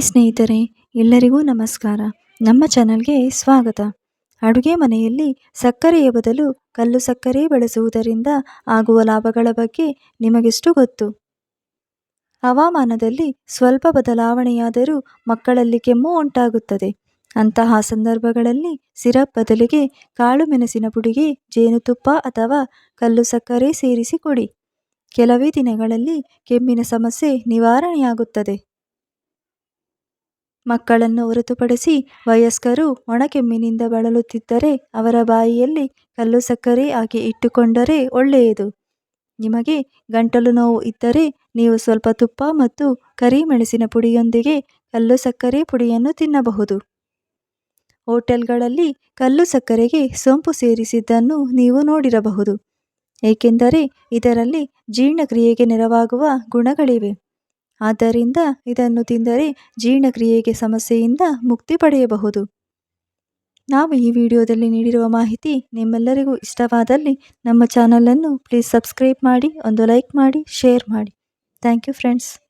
ಸ್ನೇಹಿತರೆ, ಎಲ್ಲರಿಗೂ ನಮಸ್ಕಾರ. ನಮ್ಮ ಚಾನಲ್ಗೆ ಸ್ವಾಗತ. ಅಡುಗೆ ಮನೆಯಲ್ಲಿ ಸಕ್ಕರೆಯ ಬದಲು ಕಲ್ಲು ಸಕ್ಕರೆ ಬಳಸುವುದರಿಂದ ಆಗುವ ಲಾಭಗಳ ಬಗ್ಗೆ ನಿಮಗೆಷ್ಟು ಗೊತ್ತು. ಹವಾಮಾನದಲ್ಲಿ ಸ್ವಲ್ಪ ಬದಲಾವಣೆಯಾದರೂ ಮಕ್ಕಳಲ್ಲಿ ಕೆಮ್ಮು ಉಂಟಾಗುತ್ತದೆ. ಅಂತಹ ಸಂದರ್ಭಗಳಲ್ಲಿ ಸಿರಪ್ ಬದಲಿಗೆ ಕಾಳು ಮೆಣಸಿನ ಪುಡಿಗೆ ಜೇನುತುಪ್ಪ ಅಥವಾ ಕಲ್ಲು ಸಕ್ಕರೆ ಸೇರಿಸಿ ಕೊಡಿ. ಕೆಲವೇ ದಿನಗಳಲ್ಲಿ ಕೆಮ್ಮಿನ ಸಮಸ್ಯೆ ನಿವಾರಣೆಯಾಗುತ್ತದೆ. ಮಕ್ಕಳನ್ನು ಹೊರತುಪಡಿಸಿ ವಯಸ್ಕರು ಒಣಕೆಮ್ಮಿನಿಂದ ಬಳಲುತ್ತಿದ್ದರೆ ಅವರ ಬಾಯಿಯಲ್ಲಿ ಕಲ್ಲು ಸಕ್ಕರೆ ಹಾಕಿ ಇಟ್ಟುಕೊಂಡರೆ ಒಳ್ಳೆಯದು. ನಿಮಗೆ ಗಂಟಲು ನೋವು ಇದ್ದರೆ ನೀವು ಸ್ವಲ್ಪ ತುಪ್ಪ ಮತ್ತು ಕರಿಮೆಣಸಿನ ಪುಡಿಯೊಂದಿಗೆ ಕಲ್ಲು ಸಕ್ಕರೆ ಪುಡಿಯನ್ನು ತಿನ್ನಬಹುದು. ಹೋಟೆಲ್ಗಳಲ್ಲಿ ಕಲ್ಲು ಸಕ್ಕರೆಗೆ ಸೋಂಪು ಸೇರಿಸಿದ್ದನ್ನು ನೀವು ನೋಡಿರಬಹುದು. ಏಕೆಂದರೆ ಇದರಲ್ಲಿ ಜೀರ್ಣಕ್ರಿಯೆಗೆ ನೆರವಾಗುವ ಗುಣಗಳಿವೆ. ಆದ್ದರಿಂದ ಇದನ್ನು ತಿಂದರೆ ಜೀರ್ಣಕ್ರಿಯೆಗೆ ಸಮಸ್ಯೆಯಿಂದ ಮುಕ್ತಿ ಪಡೆಯಬಹುದು. ನಾವು ಈ ವಿಡಿಯೋದಲ್ಲಿ ನೀಡಿರುವ ಮಾಹಿತಿ ನಿಮ್ಮೆಲ್ಲರಿಗೂ ಇಷ್ಟವಾದಲ್ಲಿ ನಮ್ಮ ಚಾನಲನ್ನು ಪ್ಲೀಸ್ ಸಬ್ಸ್ಕ್ರೈಬ್ ಮಾಡಿ, ಒಂದು ಲೈಕ್ ಮಾಡಿ, ಶೇರ್ ಮಾಡಿ. Thank you friends.